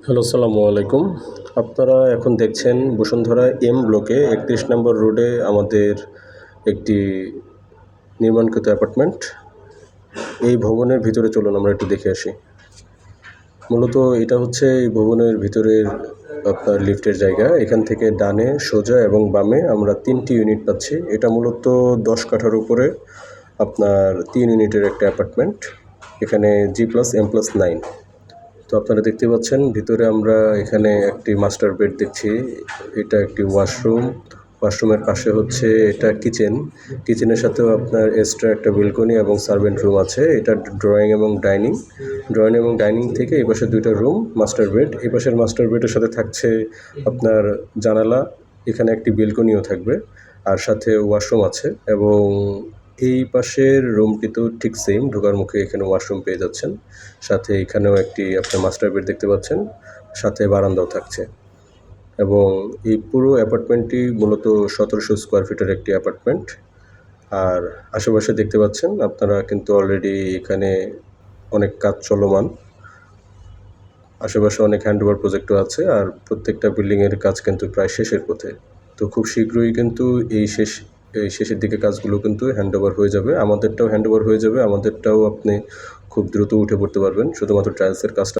Hello সালামু আলাইকুম। আপনারা এখন দেখছেন বসুন্ধরা এম ব্লকে একত্রিশ নম্বর রোডে আমাদের একটি নির্মাণকৃত অ্যাপার্টমেন্ট। এই ভবনের ভিতরে চলুন আমরা একটু দেখে আসি। মূলত এটা হচ্ছে এই ভবনের ভিতরের আপনার লিফটের জায়গা। এখান থেকে ডানে, সোজা এবং বামে আমরা তিনটি ইউনিট পাচ্ছি। এটা মূলত দশ কাঠার উপরে আপনার তিন ইউনিটের একটা অ্যাপার্টমেন্ট। এখানে G plus, M plus nine. তো আপনারা দেখতে পাচ্ছেন, ভিতরে আমরা এখানে একটি মাস্টার বেড দেখছি। এটা একটি ওয়াশরুম ওয়াশরুমের পাশে হচ্ছে এটা কিচেন কিচেনের সাথেও আপনার এক্সট্রা একটা বেলকনি এবং সার্ভেন্ট রুম আছে। এটা ড্রয়িং এবং ডাইনিং ড্রয়িং এবং ডাইনিং থেকে এই পাশে দুইটা রুম মাস্টার বেড এই পাশের মাস্টার বেডের সাথে থাকছে আপনার জানালা। এখানে একটি বেলকনিও থাকবে। আর সাথে ওয়াশরুম আছে এবং এই পাশের রুমটিতেও ঠিক সেম ঢোকার মুখে এখানে ওয়াশরুম পেয়ে যাচ্ছেন। সাথে এখানেও একটি আপনার মাস্টার বেড দেখতে পাচ্ছেন, সাথে বারান্দাও থাকছে। এবং এই পুরো অ্যাপার্টমেন্টটি মূলত সতেরোশো স্কোয়ার ফিটের একটি অ্যাপার্টমেন্ট আর আশেপাশে দেখতে পাচ্ছেন, আপনারা কিন্তু অলরেডি এখানে অনেক কাজ চলমান। আশেপাশে অনেক হ্যান্ডওভার প্রজেক্টও আছে, আর প্রত্যেকটা বিল্ডিংয়ের কাজ কিন্তু প্রায় শেষের পথে। তো খুব শীঘ্রই কিন্তু এই শেষ এই শেষের দিকে কাজগুলো কিন্তু হ্যান্ড ওভার হয়ে যাবে। আমাদেরটাও হ্যান্ড ওভার হয়ে যাবে। আমাদেরটাও আপনি খুব দ্রুত উঠে পড়তে পারবেন। শুধুমাত্র ট্রায়ালসের কাজটা